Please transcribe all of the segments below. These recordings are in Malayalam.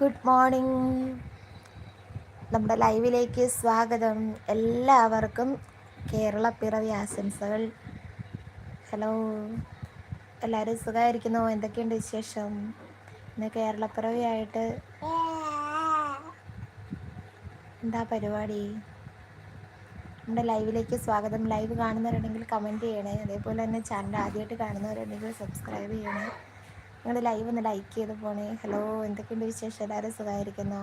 ഗുഡ് മോർണിംഗ് നമ്മുടെ ലൈവിലേക്ക് സ്വാഗതം. എല്ലാവർക്കും കേരള പിറവി ആശംസകൾ. ഹലോ എല്ലാവരും സുഖമായിരിക്കുന്നു? എന്തൊക്കെയുണ്ട് വിശേഷം? ഇന്ന് കേരളപ്പിറവിയായിട്ട് എന്താ പരിപാടി? നമ്മുടെ ലൈവിലേക്ക് സ്വാഗതം. ലൈവ് കാണുന്നവരുണ്ടെങ്കിൽ കമന്റ് ചെയ്യണേ. അതേപോലെ തന്നെ ചാനൽ ആദ്യമായിട്ട് കാണുന്നവരുണ്ടെങ്കിൽ സബ്സ്ക്രൈബ് ചെയ്യണേ. നിങ്ങൾ ലൈവ് ഒന്ന് ലൈക്ക് ചെയ്ത് പോണേ. ഹലോ എന്തൊക്കെയുണ്ട് വിശേഷം? എല്ലാവരും സുഖമായിരിക്കുന്നോ?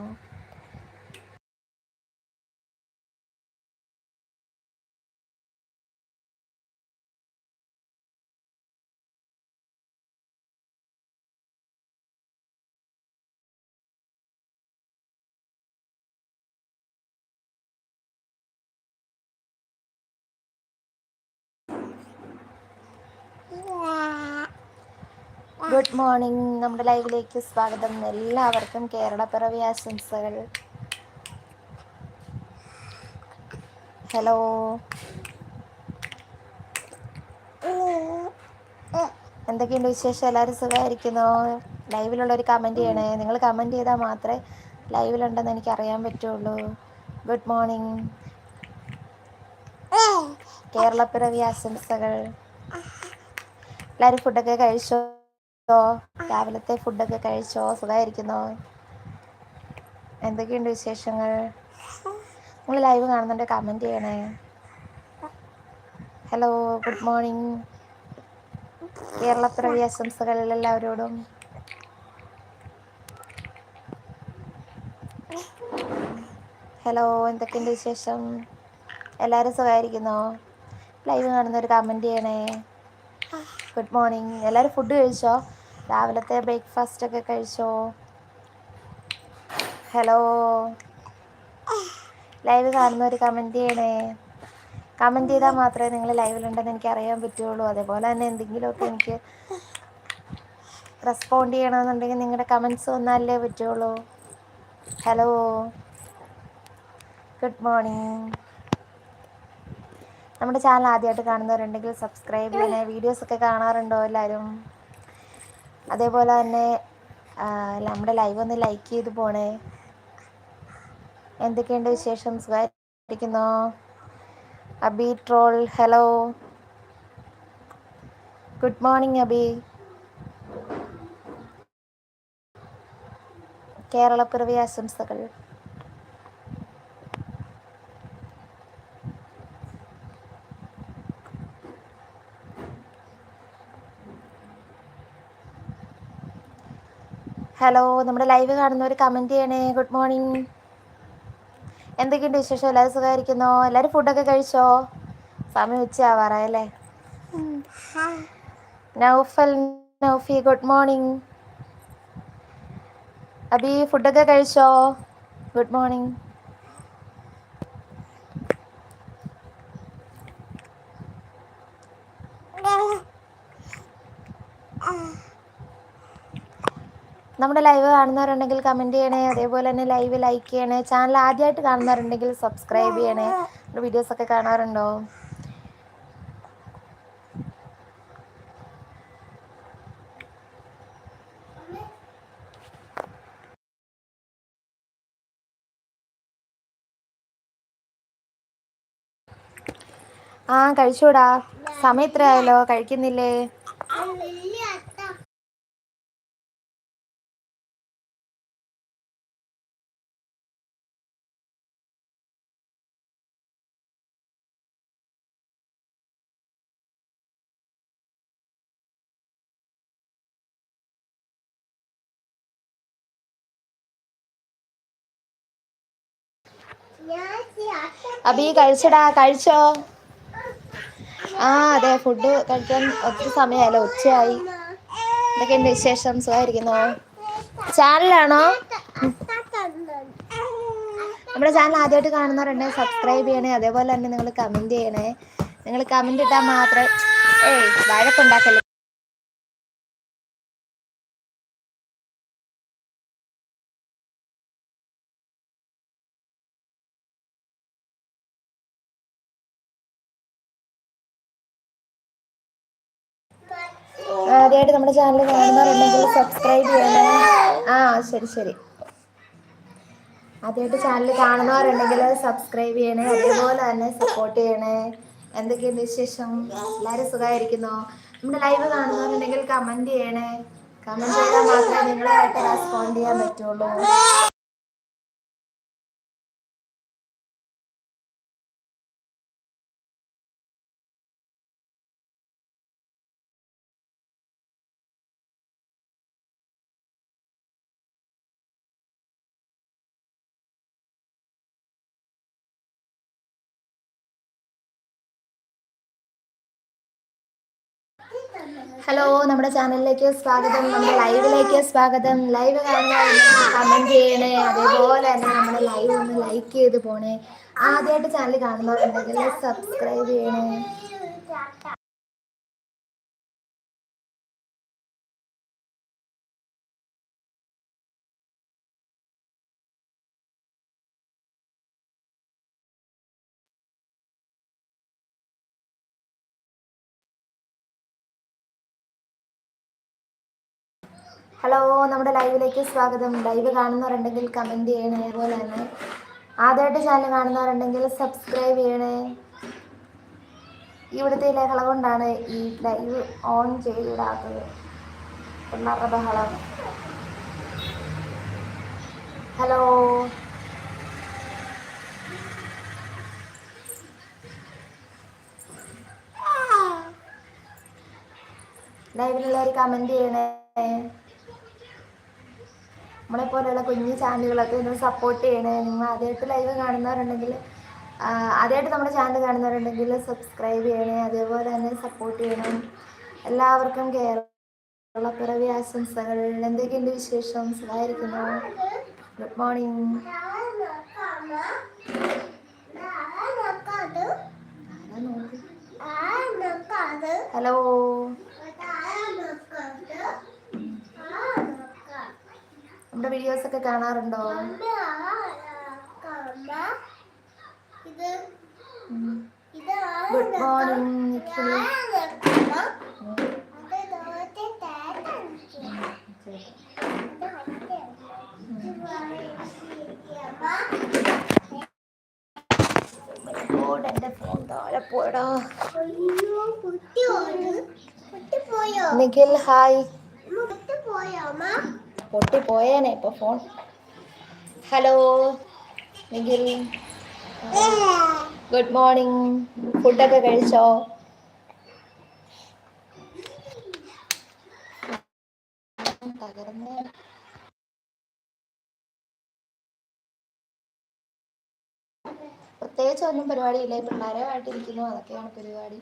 ഗുഡ് മോർണിംഗ് നമ്മുടെ ലൈവിലേക്ക് സ്വാഗതം. എല്ലാവർക്കും കേരള പിറവി ആശംസകൾ. ഹലോ എന്തൊക്കെയുണ്ട് വിശേഷം? എല്ലാവരും സുഖമായിരിക്കുന്നോ? ലൈവിലുള്ളൊരു കമന്റ് ചെയ്യണേ. നിങ്ങൾ കമന്റ് ചെയ്താൽ മാത്രമേ ലൈവിലുണ്ടെന്ന് എനിക്ക് അറിയാൻ പറ്റുള്ളൂ. ഗുഡ് മോർണിംഗ് കേരളപ്പിറവി ആശംസകൾ. എല്ലാവരും ഫുഡൊക്കെ കഴിച്ചോ? രാവിലത്തെ ഫുഡൊക്കെ കഴിച്ചോ? സുഖമായിരിക്കുന്നോ എന്തൊക്കെയുണ്ട് വിശേഷങ്ങൾ? നിങ്ങൾ ലൈവ് കാണുന്നുണ്ട് കമന്റ് ചെയ്യണേ. Hello good morning. കേരളപ്പിറവി ആശംസകൾ എല്ലാവരോടും. ഹലോ എന്തൊക്കെയുണ്ട് വിശേഷം? എല്ലാവരും സുഖമായിരിക്കുന്നോ ലൈവ് കാണുന്നവർ കമന്റ് ചെയ്യണേ. Good morning. എല്ലാവരും ഫുഡ് കഴിച്ചോ? രാവിലത്തെ ബ്രേക്ക്ഫാസ്റ്റ് ഒക്കെ കഴിച്ചോ? ഹലോ ലൈവ് കാണുന്നവർ കമന്റ് ചെയ്യണേ. കമന്റ് ചെയ്താൽ മാത്രമേ നിങ്ങൾ ലൈവിലുണ്ടെന്ന് എനിക്ക് അറിയാൻ പറ്റുള്ളൂ. അതേപോലെ തന്നെ എന്തെങ്കിലുമൊക്കെ എനിക്ക് റെസ്പോണ്ട് ചെയ്യണമെന്നുണ്ടെങ്കിൽ നിങ്ങളുടെ കമൻസ് വന്നാലേ പറ്റുള്ളൂ. ഹലോ ഗുഡ് മോർണിംഗ് നമ്മുടെ ചാനൽ ആദ്യമായിട്ട് കാണുന്നവരുണ്ടെങ്കിൽ സബ്സ്ക്രൈബ് ചെയ്യണേ. വീഡിയോസൊക്കെ കാണാറുണ്ടോ എല്ലാവരും? അതേപോലെ തന്നെ നമ്മുടെ ലൈവ് ഒന്ന് ലൈക്ക് ചെയ്ത് പോണേ. എന്തൊക്കെയുണ്ട് വിശേഷം? സുഖമായിരിക്കുന്നോ Abi troll hello. Good morning Abi. Keralappiravi ആശംസകൾ. ഹലോ നമ്മുടെ ലൈവ് കാണുന്നവർ കമന്റ് ചെയ്യണേ. ഗുഡ് മോർണിംഗ് എന്തൊക്കെയുണ്ട് വിശേഷം? എല്ലാവരും സുഖമായിരിക്കുന്നോ? എല്ലാവരും ഫുഡൊക്കെ കഴിച്ചോ? സമയം ഉച്ചയാവാറായല്ലേ? നൗഫൽ നൗഫി ഗുഡ് മോർണിംഗ് അബി ഫുഡൊക്കെ കഴിച്ചോ? ഗുഡ് മോർണിംഗ് നമ്മുടെ ലൈവ് കാണുന്നവരുണ്ടെങ്കിൽ കമന്റ് ചെയ്യണേ അതേപോലെ തന്നെ ലൈവ് ലൈക്ക് ചെയ്യണേ ചാനൽ ആദ്യമായിട്ട് കാണുന്നവരുണ്ടെങ്കിൽ സബ്സ്ക്രൈബ് ചെയ്യണേ. വീഡിയോസൊക്കെ കാണാറുണ്ടോ? ആ കഴിച്ചൂടാ. സമയം ഇത്രയായല്ലോ കഴിക്കുന്നില്ലേ? അബി കഴിച്ചടാ കഴിച്ചോ? ആ അതെ ഫുഡ് കഴിക്കാൻ ഒത്തിരി സമയമായല്ലോ ഉച്ചയായി. എന്തൊക്കെയുണ്ട് വിശേഷം? സുഖമായിരിക്കുന്നോ? ചാനലാണോ? നമ്മുടെ ചാനൽ ആദ്യമായിട്ട് കാണുന്നവരുണ്ടെങ്കിൽ സബ്സ്ക്രൈബ് ചെയ്യണേ അതേപോലെ തന്നെ നിങ്ങൾ കമന്റ് ചെയ്യണേ. നിങ്ങൾ കമന്റ് ഇട്ടാൽ മാത്രമേ ഏയ് വഴക്കുണ്ടാക്കല്ലേ? ആദ്യമായിട്ട് നമ്മുടെ ചാനൽ കാണുന്നവരുണ്ടെങ്കിൽ സബ്സ്ക്രൈബ് ചെയ്യണേ. ആ ശരി ശരി. ആദ്യമായിട്ട് ചാനൽ കാണുന്നവരുണ്ടെങ്കിൽ സബ്സ്ക്രൈബ് ചെയ്യണേ അതേപോലെ തന്നെ സപ്പോർട്ട് ചെയ്യണേ. എന്തൊക്കെയുണ്ട് വിശേഷം? എല്ലാവരും സുഖമായിരിക്കുന്നു? നമ്മുടെ ലൈവ് കാണുന്നവരുണ്ടെങ്കിൽ കമന്റ് ചെയ്യണേ. കമന്റ് ചെയ്താൽ മാത്രമേ നിങ്ങളായിട്ട് റെസ്പോണ്ട് ചെയ്യാൻ പറ്റുള്ളൂ. ഹലോ നമ്മുടെ ചാനലിലേക്ക് സ്വാഗതം. നമ്മുടെ ലൈവിലേക്ക് സ്വാഗതം. ലൈവ് കമന്റ് ചെയ്യണേ. അതേപോലെ തന്നെ നമ്മുടെ ലൈവ് ഒന്ന് ലൈക്ക് ചെയ്ത് പോണേ. ആദ്യമായിട്ട് ചാനൽ കാണുന്നവരുണ്ടെങ്കിൽ സബ്സ്ക്രൈബ് ചെയ്യണേ. ഹലോ നമ്മുടെ ലൈവിലേക്ക് സ്വാഗതം. ലൈവ് കാണുന്നവരുണ്ടെങ്കിൽ കമന്റ് ചെയ്യണേ അതുപോലെ തന്നെ ആദ്യമായിട്ട് ചാനൽ കാണുന്നവരുണ്ടെങ്കിൽ സബ്സ്ക്രൈബ് ചെയ്യണേ. ഇവിടുത്തെ ലഹള കൊണ്ടാണ് ഈ ലൈവ് ഓൺ ചെയ്തിടാത്തത്. പിള്ളേരുടെ ബഹളം. ഹലോ. ലൈവിലുള്ളവർ കമന്റ് ചെയ്യണേ. നമ്മളെ പോലെയുള്ള കുഞ്ഞു ചാനലുകളൊക്കെ നിങ്ങൾ സപ്പോർട്ട് ചെയ്യണേ. നിങ്ങൾ ആദ്യമായിട്ട് ലൈവ് കാണുന്നവരുണ്ടെങ്കിൽ ആദ്യമായിട്ട് നമ്മുടെ ചാനൽ കാണുന്നവരുണ്ടെങ്കിൽ സബ്സ്ക്രൈബ് ചെയ്യണേ. അതേപോലെ തന്നെ സപ്പോർട്ട് ചെയ്യണം. എല്ലാവർക്കും കേരളപ്പിറവി ആശംസകൾ. എന്തൊക്കെയുണ്ട് വിശേഷം? സുഖമായിരിക്കുന്നു? Good morning hello. ഒക്കെ കാണാറുണ്ടോ? Good morning Nikhil hi. പൊട്ടി പോയേനെ ഇപ്പൊ phone hello Nikhil. Good morning ഫുഡൊക്കെ കഴിച്ചോ? തകർന്ന്. പ്രത്യേകിച്ച് ഒന്നും പരിപാടിയില്ല. പിള്ളേരുമായിട്ടിരിക്കുന്നു അതൊക്കെയാണ് പരിപാടി.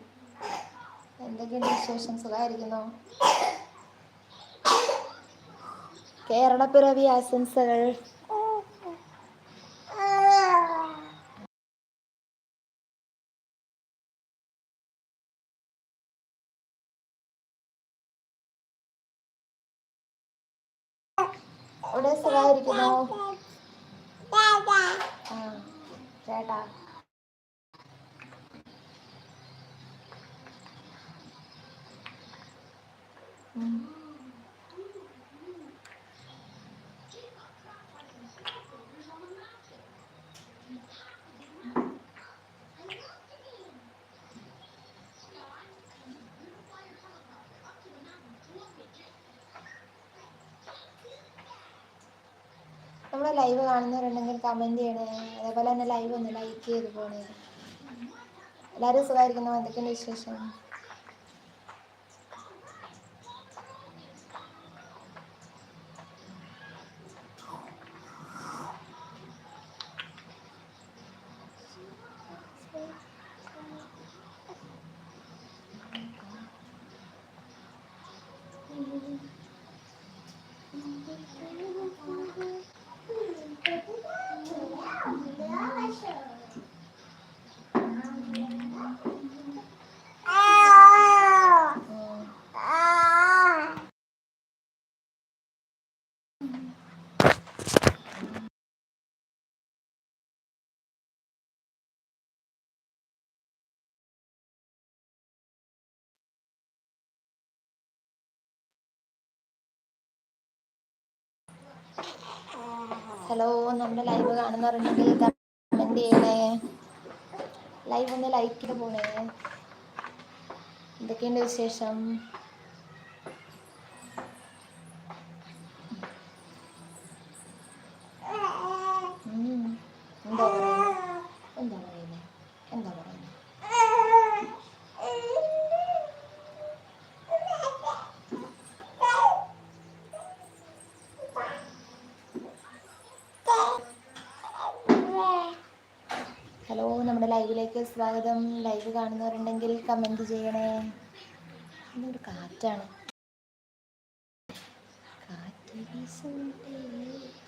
എന്തൊക്കെയുണ്ട് വിശേഷം? സുഖമായിരിക്കുന്നു? കേരളപ്പിറവി ആശംസകൾ. ചേട്ടാ. ഉം. നമ്മുടെ ലൈവ് കാണുന്നവരുണ്ടെങ്കിൽ കമന്റ് ചെയ്യണേ. അതേപോലെ തന്നെ ലൈവ് ഒന്ന് ലൈക്ക് ചെയ്ത് പോണേ. എല്ലാവരും സുഖമായിരിക്കുന്നു. എന്തൊക്കെയുണ്ട് വിശേഷം? ഹലോ നമ്മുടെ ലൈവ് കാണുന്നവരുണ്ടെങ്കിൽ കമന്റ് ചെയ്യണേ? ലൈവ് ഒന്ന് ലൈക്ക് പോണേ എന്തൊക്കെയുണ്ട് വിശേഷം എന്താ പറയുന്നത് എന്താ പറയുന്നത് ഹലോ നമ്മുടെ ലൈവിലേക്ക് സ്വാഗതം. ലൈവ് കാണുന്നവരുണ്ടെങ്കിൽ കമന്റ് ചെയ്യണേ. ഇതൊരു കാറ്റാണ്. കാറ്റ് വീശുന്നേ